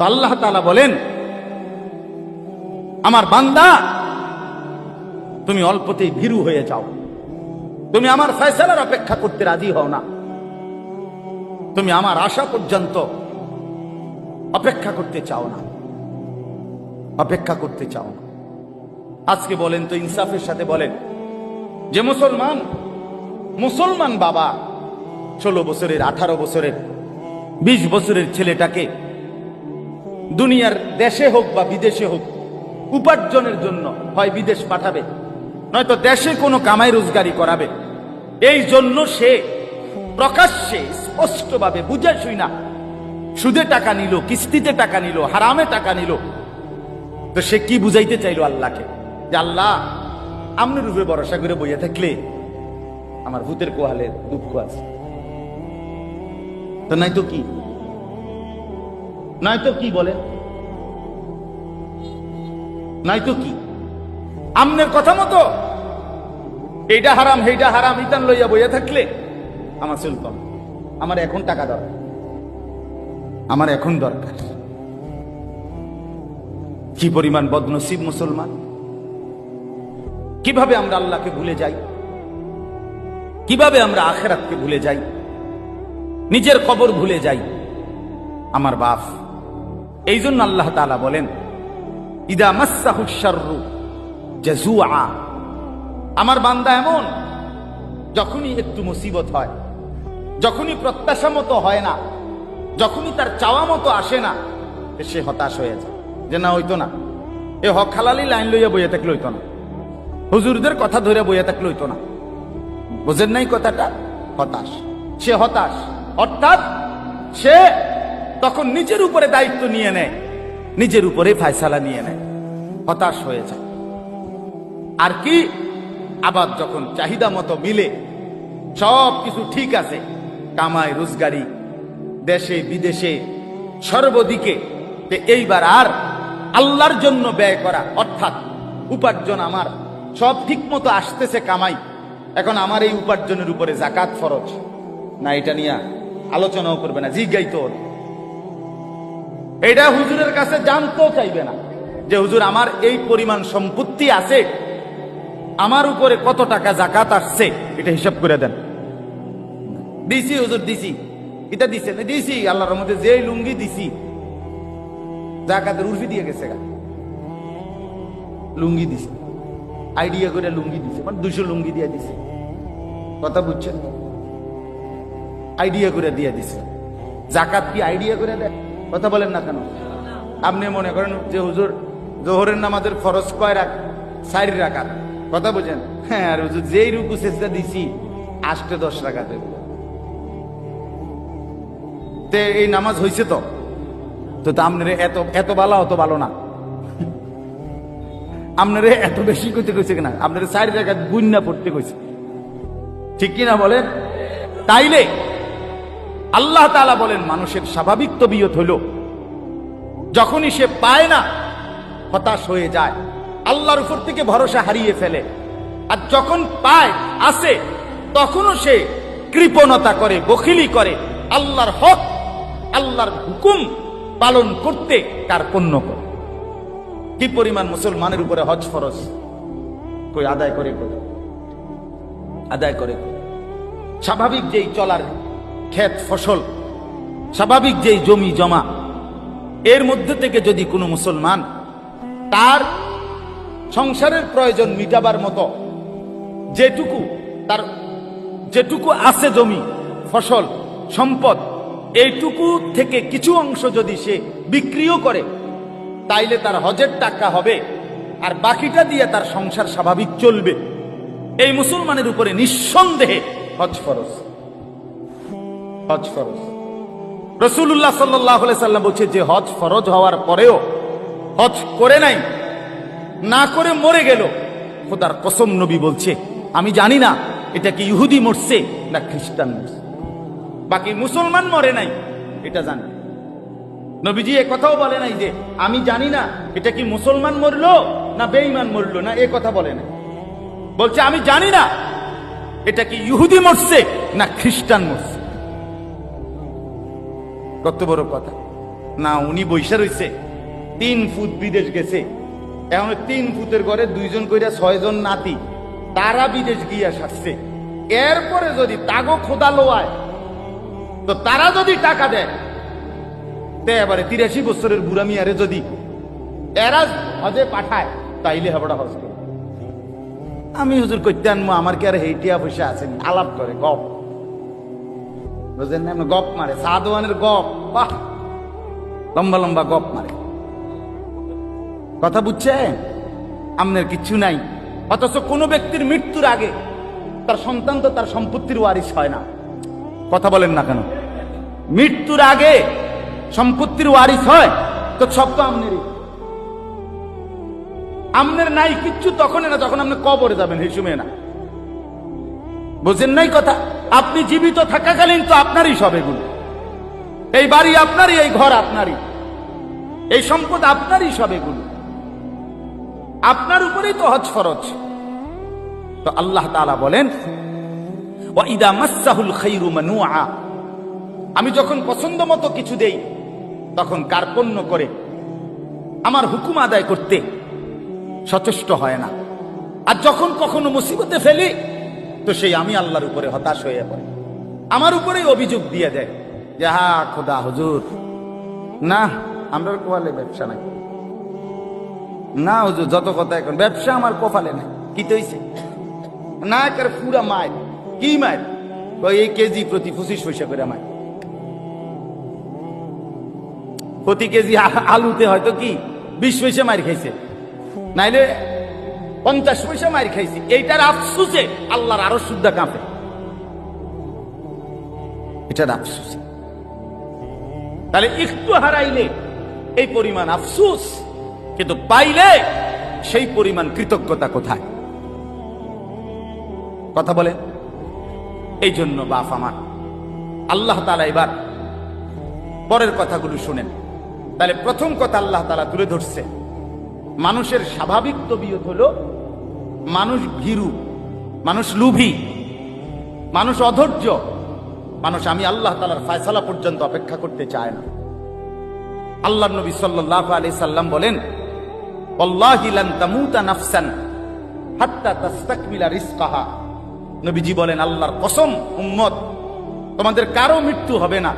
আল্লাহ তাআলা বলেন, আমার বান্দা, তুমি অল্পতেই ভীরু হয়ে যাও। তুমি আমার ফয়সালার অপেক্ষা করতে রাজি হও না। তুমি আমার আশা পর্যন্ত অপেক্ষা করতে চাও না। অপেক্ষা করতে চাও না। আজকে বলেন তো ইনসাফের সাথে বলেন যে মুসলমান মুসলমান বাবা ষোলো বছরের, আঠারো বছরের, বিশ বছরের ছেলেটাকে দুনিয়ার দেশে হোক বা বিদেশে হোক, উপার্জনের জন্য হয় বিদেশ পাঠাবে, নয়তো দেশে কোনো কামাই রোজগারি করাবে। এই জন্য সে প্রকাশ্যে, স্পষ্টভাবে বুঝে শুই না, সুদে টাকা নিল, কিস্তিতে টাকা নিল, হারামে টাকা নিল। তো সে কি বুঝাইতে চাইল আল্লাহকে? যে আল্লাহ, আমনের রূপে ভরসা করে বইয়া থাকলে আমার ভূতের কোহালে দুঃখ আছে। তো নাই তো কি? নাই তো কি বলে? নাই তো কি? আমনের কথা মতো? এইটা হারাম হেইটা হারাম, ইতান লইয়া বইয়া থাকলে আমার চলতাম আমার এখন টাকা দরকার। আমার এখন দরকার। কি পরিমাণ বদনসিব মুসলমান? কীভাবে আমরা আল্লাহকে ভুলে যাই? কীভাবে আমরা আখেরাতকে ভুলে যাই? নিজের খবর ভুলে যাই? আমার বাপ এই জন্য আল্লাহ তাআলা বলেন, ইদা মাসাহু শাররু জাজুআ আমার বান্দা এমন, যখনই একটু মুসিবত হয়, যখনই প্রত্যাশা মতো হয় না, যখনই তার চাওয়া মতো আসে না, সে হতাশ হয়ে যায়। যে না, হইতো না। এ হক খালালি লাইন লইয়া বইয়া থাকলে হইতো না। হুজুরদের কথা ধরে বইয়া থাকলে হইতো না। বোঝেন নাই কথাটা? হতাশ। সে হতাশ। অর্থাৎ সে তখন নিজের উপরে দায়িত্ব নিয়ে নেয়, নিজের উপরে ফায়সালা নিয়ে নেয়, হতাশ হয়ে যায়। আর কি? আবার যখন চাহিদা মতো মিলে, সব কিছু ঠিক আছে কামাই রোজগারি, দেশে বিদেশে, সর্বদিকে এইবার আর আল্লাহর জন্য ব্যয় করা, অর্থাৎ উপার্জন আমার, সব ঠিক মতো আসতেছে কামাই। এখন আমার এই উপার্জনের উপরে জাকাত ফরজ। না, এটা নিয়ে আলোচনাও করবে না জিজ্ঞাইতো হবে। এটা হুজুরের কাছে জানতেও চাইবে না যে হুজুর, আমার এই পরিমাণ সম্পত্তি আছে, আমার উপরে কত টাকা জাকাত আসছে, এটা হিসাব করে দেন। দিছি হুজুর, দিছি। এটা দিছে না দিছি, আল্লাহর মধ্যে যে লুঙ্গি দিছি, জাকাতের উর্ফি দিয়ে গেছে লুঙ্গি দিছে, আইডিয়া করে লুঙ্গি দিছে মানে দুশো লুঙ্গি দিয়ে দিছে। কথা বুঝছেন? আইডিয়া করে দিয়ে দিছে। জাকাত কি আইডিয়া করে দেয়? কথা বলেন না কেন? আপনি মনে করেন যে হুজুর, জোহরের নামাজের খরচ কয় রাখ চারি রাখাত কথা বুঝেন? হ্যাঁ আর হুজুর, যেই রুকু চেষ্টা দিছি, আষ্টে দশ রাখাতে তে এই নামাজ হয়েছে তো? তো আপনার এত এত ভালো অত ভালো না। আপনারে এত বেশি করতে কইছে কিনা? আপনার চারি জায়গা গুন্না পড়তে কইছে। ঠিক কিনা বলেন? তাইলে আল্লাহ তাআলা বলেন, মানুষের স্বাভাবিক তবিয়ত হলো, যখনই সে পায় না, হতাশ হয়ে যায়। আল্লাহর উপর থেকে ভরসা হারিয়ে ফেলে। আর যখন পায়, আসে, তখনও সে কৃপণতা করে, বখিলি করে। আল্লাহর হক, আল্লাহর হুকুম পালন করতে কার্পণ্য করে। কি পরিমাণ মুসলমানের উপরে হজ ফরজ? কই আদায় করে আদায় করে স্বাভাবিক যেই চলার ক্ষেত, ফসল, স্বাভাবিক যেই জমি জমা, এর মধ্যে থেকে যদি কোনো মুসলমান তার সংসারের প্রয়োজন মিটাবার মতো যেটুকু, তার যেটুকু আছে জমি, ফসল, সম্পদ, এইটুকু থেকে কিছু অংশ যদি সে বিক্রিও করে, তাইলে তার হজের টাকা হবে আর বাকিটা দিয়ে তার সংসার স্বাভাবিক চলবে। এই মুসলমানের উপরে নিঃসন্দেহে হজ ফরজ। হজ ফরজ। রসুল্লাহ সাল্লাহ সাল্লাম বলছে যে হজ ফরজ হওয়ার পরেও হজ করে নাই, না করে মরে গেল। খোদার কসম নবী বলছে, আমি জানি না এটা কি ইহুদি মরছে না খ্রিস্টান মরছে। বাকি মুসলমান মরে নাই, এটা জানি। নবীজি এ কথাও বলে নাই যে, আমি জানি না এটা কি মুসলমান মরলো না বেঈমান মরলো না, এ কথা বলে নাই। বলছে, আমি জানি না এটা কি ইহুদি মরছে না খ্রিস্টান মরছে। কত বড় কথা। না, উনি বৈশা রইছে। তিন ফুট বিদেশ গেছে। এখন তিন ফুটের ঘরে দুইজন কইরা ছয়জন নাতি, তারা বিদেশ গিয়া সারছে। এরপরে যদি তাগো খোদা লোয়ায় তো তারা যদি টাকা দেয়, তে এবারে তিরাশি বছরের বুড়া মিয়ারে যদি এরা হজে পাঠায়, তাইলে হাবড়া হজ। আমি হুজুর করতে আমার কি আর হেইটিয়া পয়সা আছেন আলাপ করে গপ বুঝলেন না, গপ মারে সাদওয়ানের গপ, বাহ! লম্বা লম্বা গপ মারে। কথা বুঝছেন? আমনের কিচ্ছু নাই। অথচ কোনো ব্যক্তির মৃত্যুর আগে তার সন্তান তো তার সম্পত্তির ওয়ারিস হয় না। কথা বলেন না কেন? মৃত্যুর আগে সম্পত্তির ওয়ারিস হয়, তো সব তো আমনেরই। আমনের নাই কিচ্ছু তখন না যখন আপনি কবরে যাবেন সময় না। বুঝেন নাই কথা? আপনি জীবিত থাকাকালীন তো আপনারই সব এগুলো। এই বাড়ি আপনারই, এই ঘর আপনারই। এই সম্পদ আপনারই সব এগুলো। আপনার উপরেই তো হজ ফরজ। তো আল্লাহ তাআলা বলেন আমি যখন পছন্দ মতো কিছু দেই, তখন কার্পণ্য করে আমার হুকুম আদায় করতে সচেষ্ট হয় না। আর যখন কখনো মুসিবতে ফেলি তো সেই আমি আল্লাহর উপরে হতাশ হয়ে পড়ে। আমার উপরেই অভিযোগ দিয়ে দেয় যে, হা, খোদা, হুজুর। না, আমরা কোয়ালে ব্যবসা নাই। না, হুজুর, যত কথা এখন, ব্যবসা আমার কপালে নাই। কি তৈছে না, একের পুরা মায়ের কি মায়ের এই কেজি প্রতি পঁচিশ পয়সা করে মায়ের প্রতি কেজি আলুতে হয়তো কি, বিশ পয়সা মার খাইছে। নাইলে পঞ্চাশ পয়সা মার খাইছে। এইটার আফসুসে আল্লাহর আরও শুদ্ধা কাঁপে। এটার আফসুসে। তাহলে একটু হারাইলে এই পরিমাণ আফসুস, কিন্তু পাইলে সেই পরিমাণ কৃতজ্ঞতা কোথায়? কথা বলে এই জন্য বাপ আমার, আল্লাহ তালা এবার পরের কথাগুলো শুনেন। তাহলে প্রথম কথা আল্লাহ তালা তুলে ধরছে। মানুষের স্বাভাবিক তবিয়ত হলো মানুষ ভীরু, মানুষ লুভি, মানুষ অধৈর্য। মানুষ আমি আল্লাহ তালার ফায়সালা পর্যন্ত অপেক্ষা করতে চায় না। আল্লাহ নবী সাল্লাহ আলি সাল্লাম বলেন, "ওয়াল্লাহি লান তামুতা নাফসান হাত্তা নবীজি বলেন, আল্লাহর কসম, উম্মত, তোমাদের কারও মৃত্যু হবে না।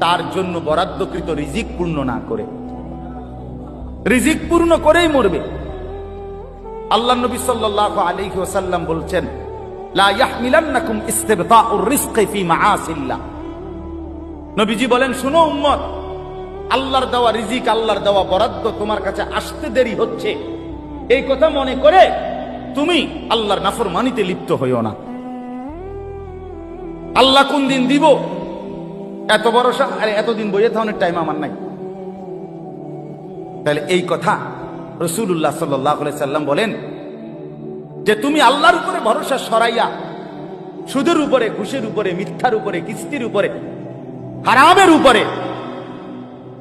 তার জন্য বরাদ্দকৃত রিজিক পূর্ণ না করে। রিজিক পূর্ণ করেই মরবে। আল্লাহ নবী সাল্লাল্লাহু আলাইহি ওয়াসাল্লাম বলছেন নবীজি বলেন, শুনো উম্মত, আল্লাহর দেওয়া রিজিক, আল্লাহর দেওয়া বরাদ্দ তোমার কাছে আসতে দেরি হচ্ছে। এই কথা মনে করে তুমি আল্লাহর নাফরমানিতে লিপ্ত হইও না। আল্লাহ কোন দিন দিব? এত ভরসা আরে এতদিন বইয়ে থাকার টাইম আমার নাই। তাহলে এই কথা রসুল্লাহ সাল্লাহ সাল্লাম বলেন যে তুমি আল্লাহর উপরে ভরসা সরাইয়া সুদের উপরে, ঘুষের উপরে, মিথ্যার উপরে, কিস্তির উপরে, হারামের উপরে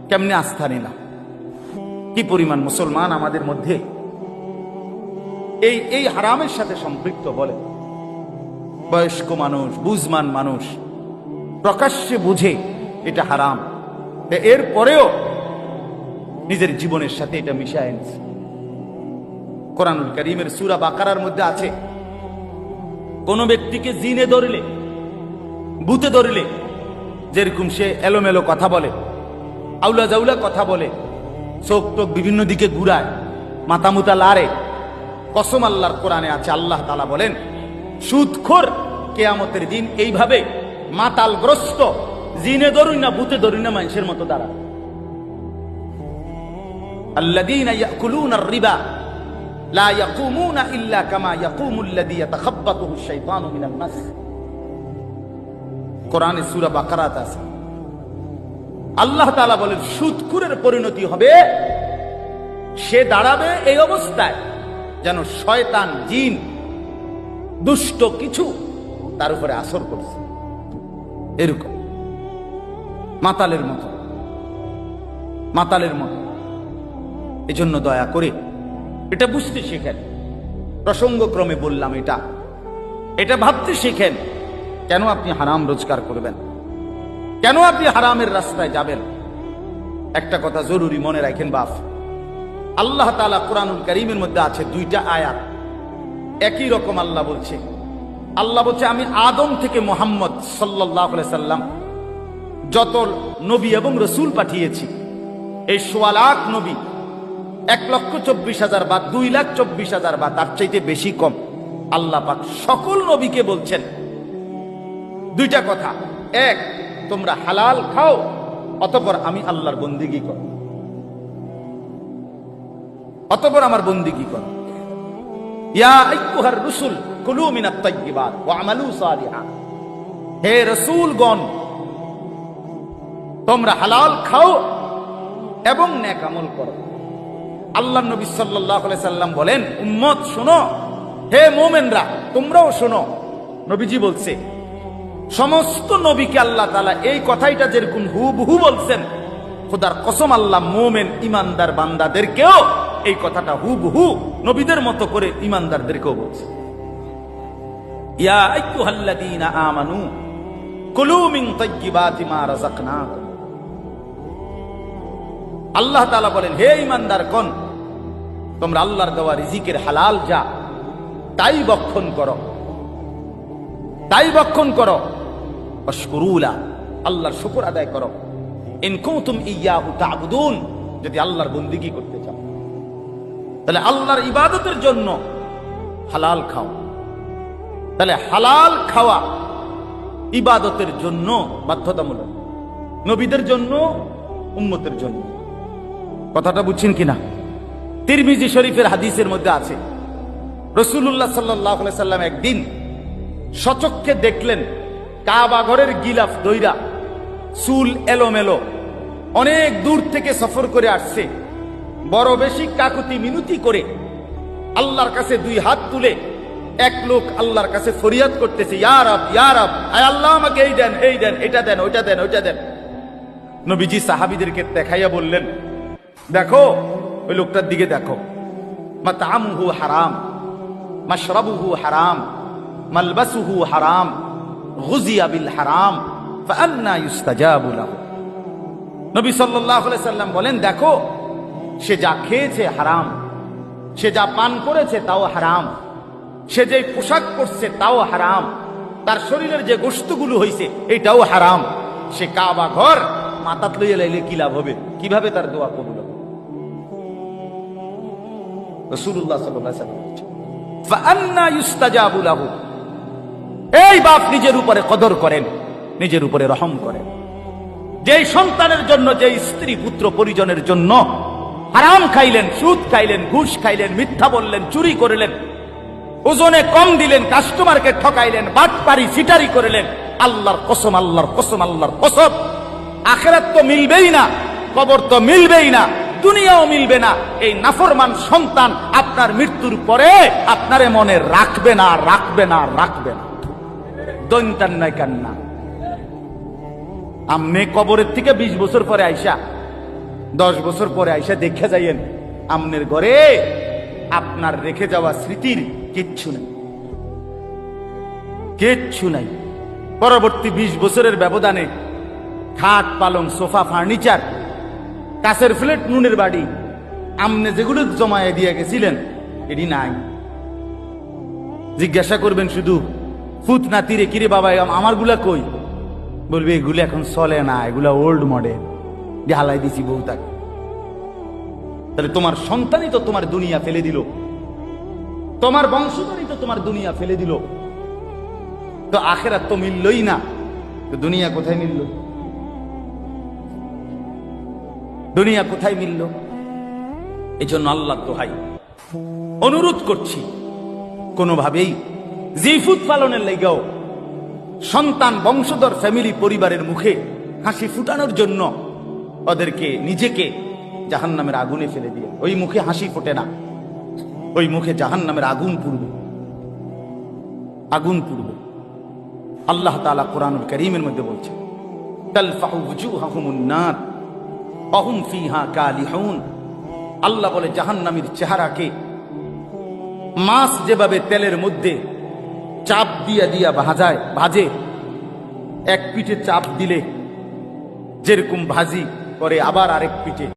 কেমনে আস্থা নিলাম কি পরিমাণ মুসলমান আমাদের মধ্যে এই এই হারামের সাথে সম্পৃক্ত বলে? বয়স্ক মানুষ, বুঝমান মানুষ, প্রকাশ্যে বুঝে এটা হারাম। এর পরেও নিজের জীবনের সাথে এটা মিশায় কোরআনুল করিমের সুরা বাকারার মধ্যে আছে, কোন ব্যক্তিকে জিনে ধরলে বুতে ধরলে, যেরকম সে এলোমেলো কথা বলে, আউলা জাউলা কথা বলে, চোখ টোক বিভিন্ন দিকে ঘুরায় মাথা মুতা লারে, কসম আল্লাহর কোরআনে আছে, আল্লাহ তালা বলেন, সুদখোর কেয়ামতের দিন এইভাবে মাতালগ্রস্ত, জিনে ধরুন না বুতে ধরুন না, মানুষের মতো দাঁড়া পরিণতি হবে, সে দাঁড়াবে এই অবস্থায় যেন শয়তান, জিন, দুষ্ট কিছু তার উপরে আসর করছে। এরকম। মাতালের মতো। মাতালের মতো। এজন্য দয়া করে এটা বুঝতে শেখেন। প্রসঙ্গক্রমে বললাম এটা। এটা ভাবতে শেখেন, কেন আপনি হারাম রোজগার করবেন? কেন আপনি হারামের রাস্তায় যাবেন? একটা কথা জরুরি মনে রাখেন বাপ। আল্লাহ তালা কোরআনুল করিমের মধ্যে আছে দুইটা আয়াত। একই রকম আল্লাহ বলছে। আল্লাহ বলছে, আমি আদম থেকে মোহাম্মদ সাল্লাহ সাল্লাম যত নবী এবং রসুল পাঠিয়েছি, এই সোয়ালাক নবী এক লক্ষ চব্বিশ হাজার বা দুই লাখ চব্বিশ হাজার বা তার চাইতে বেশি কম। আল্লাহ পাক সকল নবীকে বলছেন। দুইটা কথা। এক, তোমরা হালাল খাও, অতপর আমি আল্লাহর বন্দিগি কর। অতপর আমার বন্দিগি কর। ইয়া আইয়ুহার রুসুল, কুলু মিনাত তাইয়্যিবাত ওয়া আমালু সালিহা। হে তোমরা হালাল খাও এবং নেক আমল করো। আল্লাহ নবী আলাইহি সাল্লাম বলেন, উম্মত, শোনো। হে মোমেনরা, তোমরাও শোনো। নবীজি বলছে, সমস্ত নবীকে আল্লাহ তাআলা এই কথাইটা যেরকম হুবহু বলছেন, খোদার কসম আল্লাহ মোমেন ইমানদার বান্দাদেরকেও এই কথাটা হুবহু নবীদের মতো করে ইমানদারদেরকেও বলছে। ইয়া আইয়ুহাল্লাযীনা আমানু কুলু মিন তাইয়্যিবাতি মা রাযাকনাকুম। আল্লাহ তালা বলেন, হে ইমানদার কোন তোমরা আল্লাহর দেওয়া রিজিকের হালাল যা, তাই বক্ষণ করো। তাই বক্ষণ করো। অশকুরুলা আল্লাহর শুকর আদায় করো। ইন কুনতুম ইয়াহু তা'বুদুন, যদি আল্লাহর বন্দিগি করতে চাও। তাহলে আল্লাহর ইবাদতের জন্য হালাল খাও। তাহলে হালাল খাওয়া ইবাদতের জন্য বাধ্যতামূলক। নবীদের জন্য, উম্মতের জন্য। কথাটা বুঝছেন কিনা? তিরমিজি শরীফের হাদিসের মধ্যে আছে। রসুল্লাহ সাল্লাহ সাল্লাম একদিন সচক্ষে দেখলেন কাবা ঘরের গিলাফ দইরা, চুল এলোমেলো, অনেক দূর থেকে সফর করে আসছে। বড় বেশি কাকুতি মিনতি করে আল্লাহর কাছে দুই হাত তুলে এক লোক আল্লাহর কাছে ফরিয়াদ করতেছে ইয়ার আব ইয়ার আয় আল্লাহ আমাকে এই দেন এই দেন, এটা দেন, ওইটা দেন ওইটা দেন। নবীজি সাহাবিদেরকে দেখাইয়া বললেন দেখো, ওই লোকটার দিকে দেখো। মাতামুহু হারাম, মাশরাবুহু হারাম, মালবাসুহু হারাম, গুজিয়া বিল হারাম ফান্না ইউস্তাজাবু লাহু। নবী সাল্লাম বলেন, দেখো, সে যা খেয়েছে হারাম, সে যা পান করেছে তাও হারাম, সে যে পোশাক পরছে তাও হারাম, তার শরীরের যে গোস্তগুলো হয়েছে এটাও হারাম, সে কাবা ঘর মাতাত লইয়া লাইলে কি লাভ হবে? কীভাবে তার দোয়া কবুল এই বাপ নিজের উপরে কদর করেন, নিজের উপরে রহম করেন। যেই সন্তানের জন্য যে স্ত্রী পুত্র পরিজনের জন্য আরাম খাইলেন, সুদ খাইলেন, ঘুষ খাইলেন, মিথ্যা বললেন, চুরি করলেন, ওজনে কম দিলেন, কাস্টমারকে ঠকাইলেন, বাটপারি ফিটারি করলেন, আল্লাহর কসম আল্লাহর কসম আল্লাহর কসম। আখেরাত তো মিলবেই না, কবর তো মিলবেই না। দুনিয়াও মিলবে না। এই নাফরমান সন্তান আপনার মৃত্যুর পরে আপনারে মনে রাখবে না রাখবে না রাখবে না। দৈন্তান নাই কান্না। আমনে কবরের থেকে বিশ বছর পরে আইসা, দশ বছর পরে আইসা দেখে যাইয়েন আমনের ঘরে আপনার রেখে যাওয়া স্মৃতির কিচ্ছু নেই। কিচ্ছু নাই। পরবর্তী বিশ বছরের ব্যবধানে খাট পালং, সোফা, ফার্নিচার কাছের ফ্লেট নুনের বাড়ি। আমনে যেগুলো জমায়ে দিয়ে গেছিলেন, এটি নাই। জিজ্ঞাসা করবেন শুধু, ফুত না তীরে, কিরে বাবা আম- আমারগুলা কই? বলবে, এগুলো এখন চলে না, এগুলা ওল্ড মডেল যে হালাই দিছি বউ তাকে তাহলে তোমার সন্তানই তো তোমার দুনিয়া ফেলে দিল। তোমার বংশধরই তো তোমার দুনিয়া ফেলে দিল। তো আখেরাত তো মিললই না। তো দুনিয়া কোথায় মিলল? দুনিয়া কোথায় মিলল? এই জন্য আল্লাহ দোহাই। অনুরোধ করছি, কোনোভাবেই জিফুত পালনের লেগেও সন্তান বংশধর ফ্যামিলি পরিবারের মুখে হাসি ফুটানোর জন্য ওদেরকে নিজেকে জাহান নামের আগুনে ফেলে দিয়ে, ওই মুখে হাসি ফোটে না। ওই মুখে জাহান নামের আগুন পুড়বে। আগুন পুড়বে। আল্লাহ তাআলা কোরআনুল করিমের মধ্যে বলছে তালফাহু ওয়ুজুহাহুমুন নার। অহুম ফিহা কালিহুন। আল্লাহ বলে, জাহান্নামীর চেহারাকে মাছ যেভাবে তেলের মধ্যে চাপ দিয়া দিয়া ভাজায়, ভাজে, এক পিঠে চাপ দিলে যেরকম ভাজি করে, আবার আরেক পিঠে